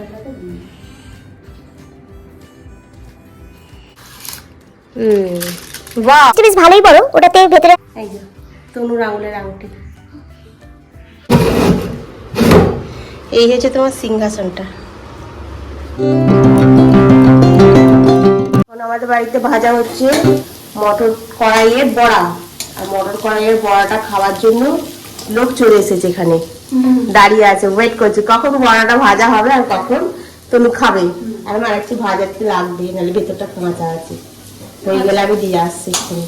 মশলাটাকে দিই হুম বাহ বেশ ভালোই বড় ওটাতে ভেতরে এই যে তনুর আঙুলের আঙুটি এই হচ্ছে তোমার সিংহাসনটা। এখন আমাদের বাড়িতে ভাজা হচ্ছে মটর কড়াইয়ের বড়া। আর মটর কড়াইয়ের বড়াটা খাওয়ার জন্য লোক চলে এসেছে এখানে। দাঁড়িয়ে আছে ওয়েট করছে। কখন বড়াটা ভাজা হবে আর কখন? তনু খাবে। আর আমার একটু ভাজাতে লাগবে নাহলে ভেতরটা কাঁচা আছে। হয়ে গেলে আমি দিয়ে আসছি এক্ষুনি।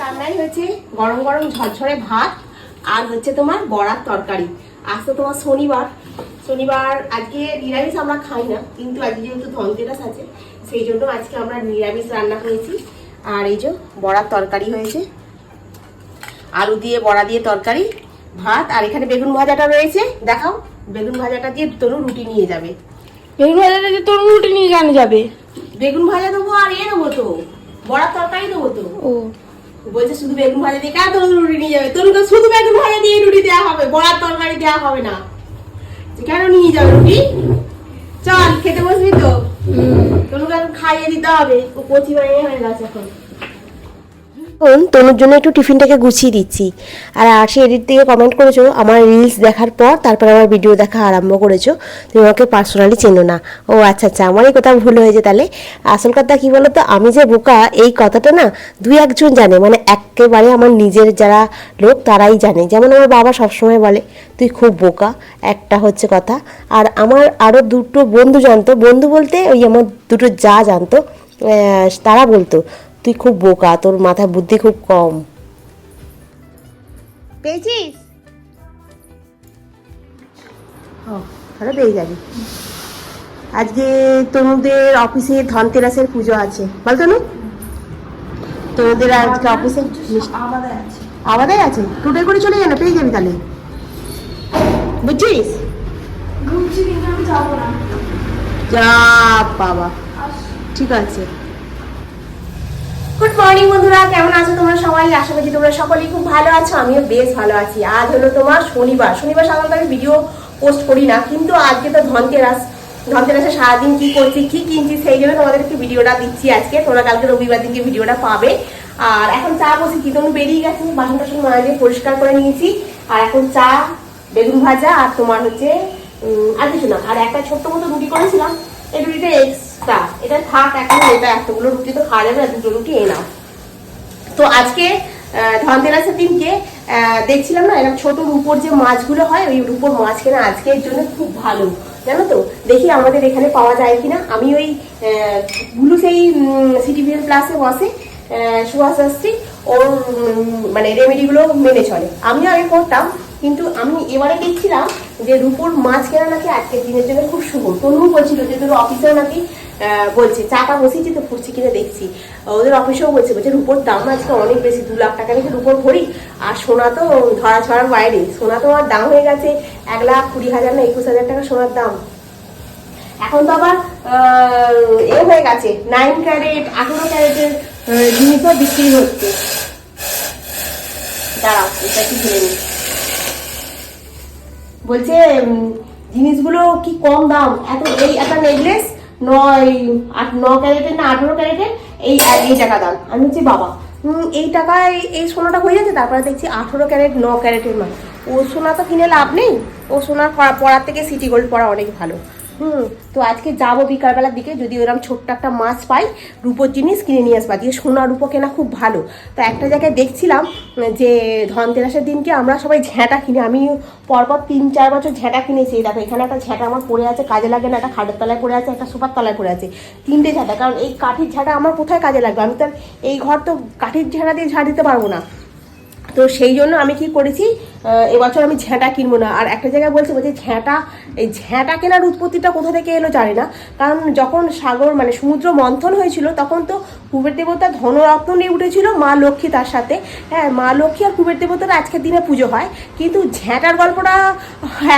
রান্নাই হয়েছে গরম গরম ঝরঝরে ভাত আর হচ্ছে তোমার বড়ার তরকারি। আজ তো তোমার শনিবার। শনিবার আজকে নিরামিষ আমরা খাই না কিন্তু আজকে যেহেতু ধনতেরাস আছে সেই জন্য আজকে আমরা নিরামিষ রান্না করেছি। আর এই যে বড়ার তরকারি হয়েছে। আলু দিয়ে বড়া দিয়ে তরকারি ভাত আর এখানে বেগুন ভাজাটা রয়েছে। দেখাও বেগুন ভাজাটা দিয়ে তনু রুটি নিয়ে যাবে। বেগুন ভাজাটা যে তোর রুটি নিয়ে কেন যাবে? বেগুন ভাজা দেবো আর এ দেবো তো বড়ার তরকারি দেবো তো। ও। বলছে শুধু বেগুন ভাজা দিয়ে কেন তোর রুটি নিয়ে যাবে? তোর শুধু বেগুন ভাজা দিয়ে রুটি দেওয়া হবে বড়ার তরকারি দেওয়া হবে না। কেন নিয়ে যাবে রুটি? চল খেতে বসবি তো। তোর এখন খাইয়ে দিতে হবে ও কচি বানিয়ে হয়ে গেছে এখন। এখন তনুর জন্য একটু টিফিনটাকে গুছিয়ে দিচ্ছি। আর আশি এডিট থেকে কমেন্ট করেছ, আমার রিলস দেখার পর তারপর আমার ভিডিও দেখা আরম্ভ করেছ। তুমি আমাকে পার্সোনালি চেনো না। ও আচ্ছা আচ্ছা আমারই কথা ভুল হয়েছে তাহলে। আসল কথা কি তো আমি যে বোকা, এই কথাটা না দুই একজন জানে। মানে একেবারে আমার নিজের যারা লোক, তারাই জানে। যেমন আমার বাবা সবসময় বলে, তুই খুব বোকা। একটা হচ্ছে কথা। আর আমার আরও দুটো বন্ধু জানতো। বন্ধু বলতে ওই আমার দুটো যা জানতো তারা বলতো তুই খুব বোকা তোর মাথায় বুদ্ধি খুব কম। পেয়েছিস? ও তাহলে পেয়ে যাবি। আজকে তনুদের অফিসে ধনতেরাসের পুজো আছে। বল তনু। তনুদের আজকে অফিসে আমাদের আছে। টোটো করে চলে যাবে পেয়ে যাবি তাহলে। বুঝছিস? যা বাবা। ঠিক আছে। গুড মর্নিং বন্ধুরা। কেমন আছো তোমরা সবাই? আশা করছি তোমরা সকলেই খুব ভালো আছো। আমিও বেশ ভালো আছি। আজ হলো তোমার শনিবার। শনিবার সাধারণত আমি ভিডিও পোস্ট করি না, কিন্তু আজকে তো ধনতেরাস। ধনতেরাসে সারাদিন কি করছি, কি কিনছি, সেই জন্য তোমাদেরকে ভিডিওটা দিচ্ছি আজকে। তোমরা কালকে রবিবার দিনকে ভিডিওটা পাবে। আর এখন চা বসে কি তখন বেরিয়ে গেছে বাসন টাসন মাঝে পরিষ্কার করে নিয়েছি। আর এখন চা, বেগুন ভাজা আর তোমার হচ্ছে আর কিছু না। আর একটা ছোট্ট মতো রুটি করেছিলাম, এই রুটিটা এক্সট্রা এটা থাক এখন, এটা এতগুলো রুটি তো খাওয়া যাবে দুটো রুটি তো আজকে ধনতেরাসের দিনকে দেখছিলাম না, এরকম ছোট যে মাছগুলো হয়, ওই মাছ কেনা আজকের জন্য খুব ভালো, জানো তো? দেখি আমাদের এখানে পাওয়া যায় কিনা। আমি ওই গুলু সেই সিটিভিএল প্লাসে বসে সুভাষ শাস্ত্রী ওর মানে রেমেডিগুলো মেনে চলে। আমিও আগে করতাম, কিন্তু আমি এবারে দেখছিলাম যে রূপোর মাছ কেনা নাকি আজকের দিনের জন্য খুব শুভ। তনু বলছিল যে তোর অফিসেও নাকি বলছে চাটা বসিয়েছি তো ফুটছি কিনে দেখছি। ওদের অফিসেও বলছে বলছে, রূপোর দাম আজকে অনেক বেশি, দু লাখ টাকা নাকি রূপোর ভরি আর সোনা তো ধরা ছড়ার বাইরে। সোনা তো আমার দাম হয়ে গেছে এক লাখ কুড়ি হাজার না একুশ হাজার টাকা সোনার দাম। এখন তো আবার এ হয়ে গেছে। নাইন ক্যারেট আঠেরো ক্যারেটের জিনিসও বিক্রি হচ্ছে। দাঁড়াও, এটা বলছে জিনিসগুলো কি কম দাম? এত, এই একটা নেকলেস নয়, আট, ন ক্যারেটের না আঠেরো ক্যারেটের এই এই টাকা দাম আমি বলছি, বাবা এই টাকায় এই সোনাটা হয়ে যাচ্ছে, তারপরে দেখছি আঠেরো ক্যারেট, ন ক্যারেটের মাল ও সোনা তো কিনে লাভ নেই। ও সোনা পড়ার থেকে সিটি গোল্ড পড়া অনেক ভালো। হুম, তো আজকে যাব বিকালবেলার দিকে, যদি ওরকম ছোট্ট একটা মাছ পাই, রূপোর জিনিস কিনে নিয়ে আসব। আজকে সোনা, রূপো কেনা খুব ভালো। তো একটা জায়গায় দেখছিলাম যে ধনতেরাসের দিনকে আমরা সবাই ঝ্যাঁটা কিনি। আমি পরপর তিন, চার বছর ঝ্যাঁটা কিনেছি। দেখো, এখানে একটা ঝ্যাঁটা আমার পড়ে আছে, কাজে লাগে না, একটা খাটের তলায় পড়ে আছে, একটা সোফার তলায় পড়ে আছে। তিনটে ঝ্যাঁটা, কারণ এই কাঠির ঝাঁটা আমার কোথায় কাজে লাগবে? আমি তো এই ঘর তো কাঠির ঝাঁটা দিয়ে ঝাড় দিতে পারব না। তো সেই জন্য আমি কি করেছি এবছর আমি ঝ্যাঁটা কিনবো না। আর একটা জায়গায় বলছে বলছে ঝ্যাঁটা, এই ঝ্যাঁটা কেনার উৎপত্তিটা কোথা থেকে এলো জানি না। কারণ যখন সাগর মানে সমুদ্র মন্থন হয়েছিল, তখন তো কুবের দেবতা ধনরত্ন নিয়ে উঠেছিল মা লক্ষ্মী তার সাথে। হ্যাঁ মা লক্ষ্মী আর কুবের দেবতার আজকের দিনে পুজো হয়। কিন্তু ঝ্যাঁটার গল্পটা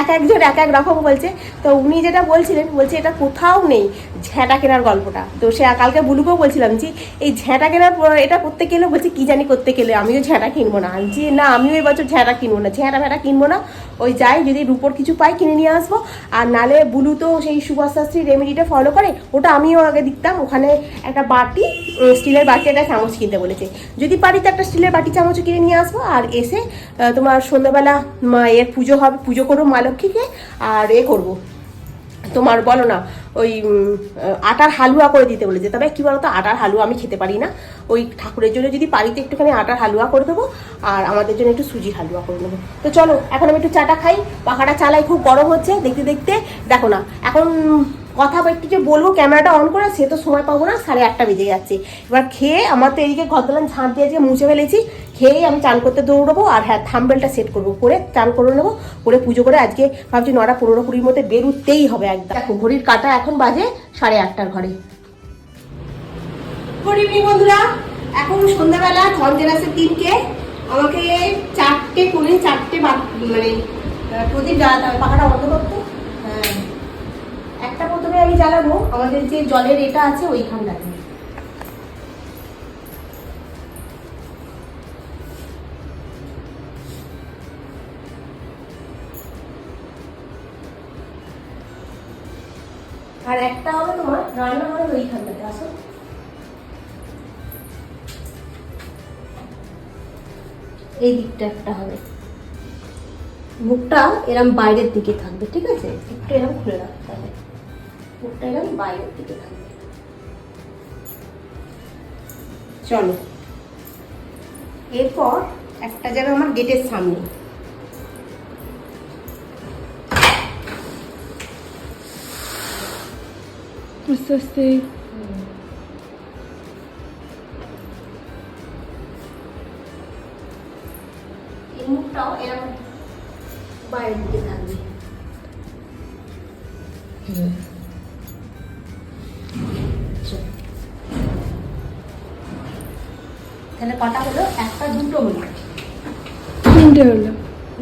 এক একজন, এক এক রকম বলছে। তো উনি যেটা বলছিলেন, বলছে এটা কোথাও নেই ঝ্যাঁটা কেনার গল্পটা। তো সে কালকে বুলুকেও বলছিলাম যে এই ঝ্যাঁটা কেনার এটা করতে গেলে, বলছে, কি জানি করতে গেলে, আমিও ঝ্যাঁটা কিনবো না। বলছি, না আমিও এবছর ঝ্যাঁটা কিনবো না। ঝ্যাঁটা ভ্যাঁটা কিনবো না। ওই যাই যদি রুপোর কিছু পাই কিনে নিয়ে আসব। আর নালে বুলু তো সেই সুভাষ শাস্ত্রী রেমেডিটা ফলো করে ওটা আমিও আগে দেখতাম ওখানে একটা বাটি স্টিলের বাটি একটা চামচ কিনতে বলেছে। যদি পারি তো একটা স্টিলের বাটি চামচও কিনে নিয়ে আসব। আর এসে তোমার সন্ধ্যাবেলা মায়ের পুজো হবে পুজো করব মা লক্ষ্মীকে আর এ করব। তোমার বলো না ওই আটার হালুয়া করে দিতে বলেছে। তবে কি বলতো, আটার হালুয়া আমি খেতে পারি না। ওই ঠাকুরের জন্য যদি পারিতে একটুখানি আটার হালুয়া করে দেবো, আর আমাদের জন্য একটু সুজি হালুয়া করে নেব তো চলো, এখন আমি একটু চাটা খাই। পাখাটা চালাই খুব গরম হচ্ছে, দেখতে দেখতে। দেখো না, এখন কথা বা একটু যে বলব ক্যামেরাটা অন করে, সে তো সময় পাবো না, সাড়ে আটটা বেজে যাচ্ছে। এবার খেয়ে আমার তো এদিকে ঘরদোলান ঝাঁপ দিয়ে আজকে মুছে ফেলেছি, খেয়েই আমি চান করতে দৌড়বো, আর হ্যাঁ থাম্বেলটা সেট করব, করে চান করে নেব, করে পুজো করে আজকে ভাবছি নটা পনেরো কুড়ির মধ্যে বেরুতেই হবে একদম। দেখো, ঘড়ির কাটা এখন বাজে সাড়ে আটটার ঘরে। গুড ইভিনিং বন্ধুরা। এখন সন্ধ্যাবেলা ধনতেরাসের দিনকে আমাকে চারটে কোণে চারটে মানে প্রদীপ পাখাটা বন্ধ হ্যাঁ। একটা জ্বালাবো, আমাদের যে জলের এটা আছে ওইখানটাতে আর একটা হবে তোমার রান্নাঘরের ওইখানটাতে আসো। এই দিকটা একটা হবে। মুখটা এরম বাইরের দিকে থাকবে, ঠিক আছে? একটু এরম খুলে রাখতে হবে। মুখটা এরম বাইরের দিকে থাকবে চলো এরপর একটা যাবে আমার গেটের সামনে আস্তে আস্তে এই মুখটাও এরকম বাইরের দিকে থাকবে চলো। কটা হলো? একটা দুটো হলো। তিনটে হলো।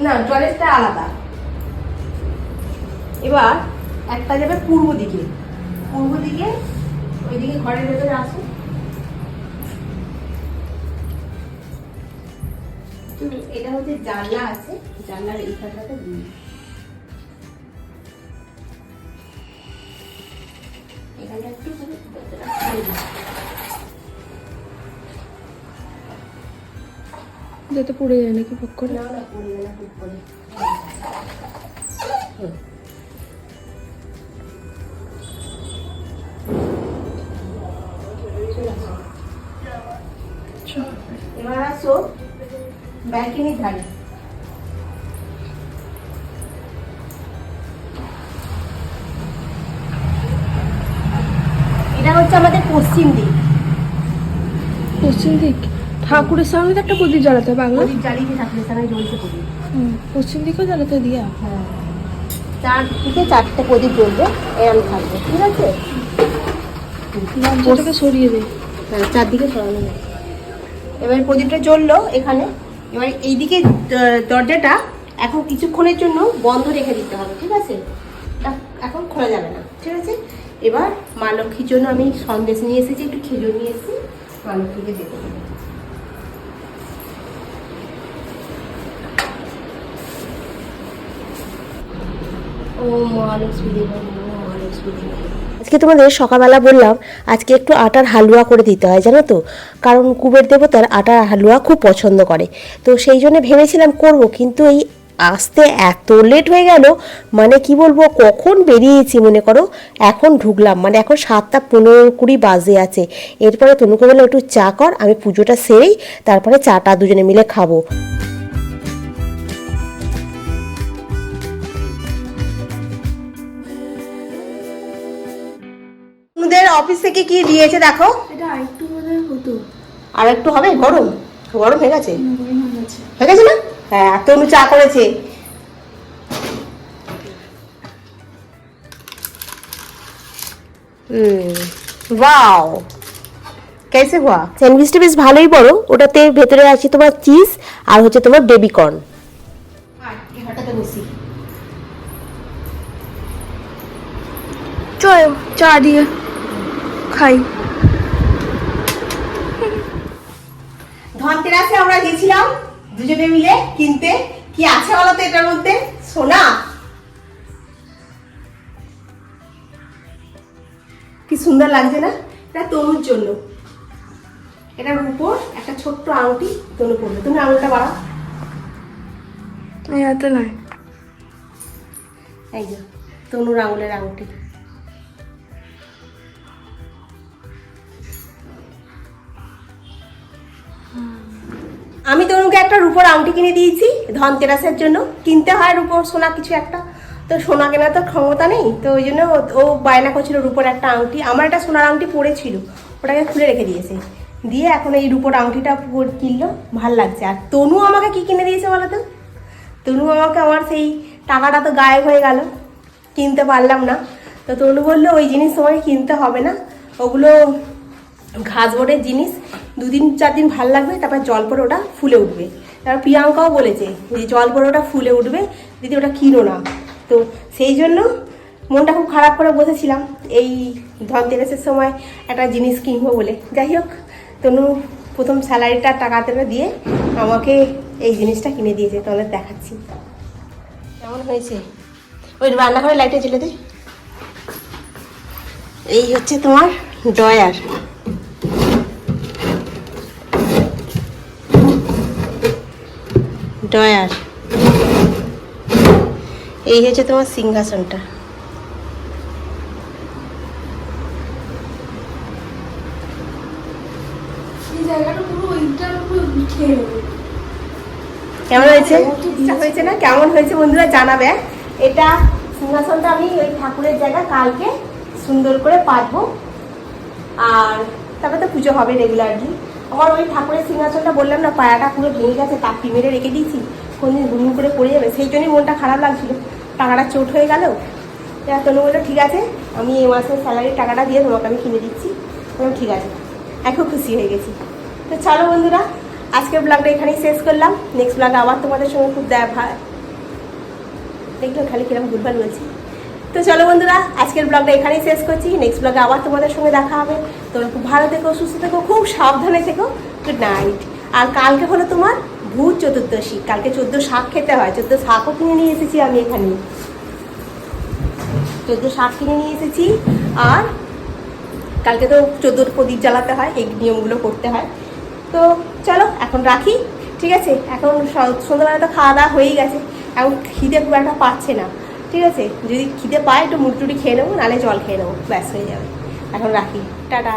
না জলেরটা আলাদা। এবার একটা যাবে পূর্ব দিকে। পূর্ব দিকে ওইদিকে ঘরের ভেতরে আসো। এটা হচ্ছে জানলা আছে। জানলার এই এইখানটাতে দিই এখানটা একটু যাতে পড়ে যায় নাকি পক করে? না না পড়বে না খুব করে এবার আসো ব্যালকনির ধারে। এটা হচ্ছে আমাদের পশ্চিম দিক। পশ্চিম দিক? ঠাকুরের সামনে তো একটা প্রদীপ জ্বালাতে হবে বাংলা? প্রদীপ জ্বালিয়ে ঠাকুরের সামনে জ্বলছে প্রদীপ। হুম, পশ্চিম দিকেও জ্বালাতে দিয়া? হ্যাঁ। চারদিকে চারটে প্রদীপ জ্বলবে এরম থাকবে ঠিক আছে? সরিয়ে দে। হ্যাঁ চারদিকে সরানো যায়। এবার প্রদীপটা জ্বললো এখানে। এবার এইদিকে দরজাটা এখন কিছুক্ষণের জন্য বন্ধ রেখে দিতে হবে ঠিক আছে? এখন খোলা যাবে না ঠিক আছে? এবার মা লক্ষ্মীর জন্য আমি সন্দেশ নিয়ে এসেছি একটু খেজুর নিয়ে এসেছি মা লক্ষ্মীকে দেবো। আজকে তোমাদের সকালবেলা বললাম, আজকে একটু আটার হালুয়া করে দিতে হয়, জানো তো? কারণ কুবের দেবতার আটার হালুয়া খুব পছন্দ করে। তো সেই জন্য ভেবেছিলাম করব, কিন্তু এই আসতে এত লেট হয়ে গেল মানে কি বলব, কখন বেরিয়েছি মনে করো? এখন ঢুকলাম মানে এখন সাতটা পনেরো কুড়ি বাজে আছে। এরপরে তনুকে বলল একটু চা কর, আমি পুজোটা সেরেই তারপরে চাটা দুজনে মিলে খাব। তোমাদের অফিস থেকে কি দিয়েছে দেখো? এটা আরেকটু হতো। আর একটু হবে? গরম। গরম হয়ে গেছে? হয়ে গেছে। না? হ্যাঁ তনু চা করেছে। ওয়াও। কেসে হুয়া? স্যান্ডউইচটা বেশ ভালোই বড়। ওটাতে ভেতরে আছে তোমার চিজ আর হচ্ছে তোমার বেবি কর্ন চা দিয়ে। খাই। ধনতেরাসে আমরা গেছিলাম দুজনে মিলে কিনতে। কি আছে বলো তো এটার মধ্যে? সোনা। কি সুন্দর লাগছে না? এটা তনুর জন্য। এটার উপর একটা ছোট্ট আংটি তনু পড়বে তুমি আঙুলটা বাড়াও। এই হাতে নয় এই যে তনুর আঙুলের আংটি। আমি তনুকে একটা রূপোর আংটি কিনে দিয়েছি ধনতেরাসের জন্য। কিনতে হয় রূপোর সোনা কিছু একটা। তো সোনা কেনার তো ক্ষমতা নেই, তো ওই জন্য ও- বায়না করছিল রূপোর একটা আংটি। আমার একটা সোনার আংটি পড়েছিল, ওটাকে খুলে রেখে দিয়েছে। দিয়ে এখন এই রূপোর আংটিটা কিনলো, ভালো লাগছে। আর তনু আমাকে কি কিনে দিয়েছে বলো তো? তনু আমাকে আমার সেই টাকাটা তো গায়েব হয়ে গেল, কিনতে পারলাম না। তো তনু বলল, ওই জিনিস তোমাকে কিনতে হবে না। ওগুলো ঘাস বোর্ডের জিনিস দুদিন চার দিন ভালো লাগবে, তারপর জল পরে ওটা ফুলে উঠবে। তারপর প্রিয়াঙ্কাও বলেছে যে জল পরে ওটা ফুলে উঠবে, দিদি ওটা কিনো না। তো সেই জন্য মনটা খুব খারাপ করে বসেছিলাম। এই ধনতেরাসের সময় একটা জিনিস কিনবো বলে। যাই হোক, তনু প্রথম স্যালারিটা টাকাটা দিয়ে আমাকে এই জিনিসটা কিনে দিয়েছে তোমাদের দেখাচ্ছি। কেমন হয়েছে? ওই রান্নাঘরে লাইটে জ্বেলে দে। এই হচ্ছে তোমার ডয়ার ডয়ার এই হচ্ছে তোমার সিংহাসনটা। কেমন হয়েছে? হয়েছে না? কেমন হয়েছে বন্ধুরা জানাবে। এটা সিংহাসনটা আমি ওই ঠাকুরের জায়গা কালকে সুন্দর করে পাতবো আর তারপরে তো পুজো হবে রেগুলারলি আমার ওই ঠাকুরের সিংহাসনটা বললাম না, পায়াটা পুরো ভেঙে গেছে তাপটি মেরে রেখে দিয়েছি। কোনদিন গুম করে পড়ে যাবে। সেই জন্যই মনটা খারাপ লাগছিল। টাকাটা চোট হয়ে গেল। তনু বলল, ঠিক আছে, আমি এ মাসের স্যালারির টাকাটা দিয়ে তোমাকে আমি কিনে দিচ্ছি। বললাম ঠিক আছে খুব খুশি হয়ে গেছি। তো চলো বন্ধুরা, আজকের ব্লগটা এখানেই শেষ করলাম। নেক্সট ব্লগে আবার তোমাদের সঙ্গে খুব দেখা দেখল খালি কীরকম ভুলভাল বলছি। তো চলো বন্ধুরা, আজকের ব্লগটা এখানেই শেষ করছি। নেক্সট ব্লগে আবার তোমাদের সঙ্গে দেখা হবে। তোমরা খুব ভালো থেকো, সুস্থ থেকো, খুব সাবধানে থেকো। গুড নাইট আর কালকে হলো তোমার ভূত চতুর্দশী। কালকে চোদ্দ শাক খেতে হয়। চোদ্দ শাকও কিনে নিয়ে এসেছি আমি এখানে। চোদ্দ শাক কিনে নিয়ে এসেছি। আর কালকে তো চোদ্দ প্রদীপ জ্বালাতে হয়, এই নিয়মগুলো করতে হয়। তো চলো, এখন রাখি, ঠিক আছে? এখন সন্ধ্যাবেলা তো খাওয়া দাওয়া হয়েই গেছে। এখন খিদে খুব একটা পাচ্ছে না, ঠিক আছে? যদি খিদে পায়, একটু মুড়ি খেয়ে নেব, নাহলে জল খেয়ে নেব। ব্যাস, হয়ে যাবে। এখন রাখি। টাটা।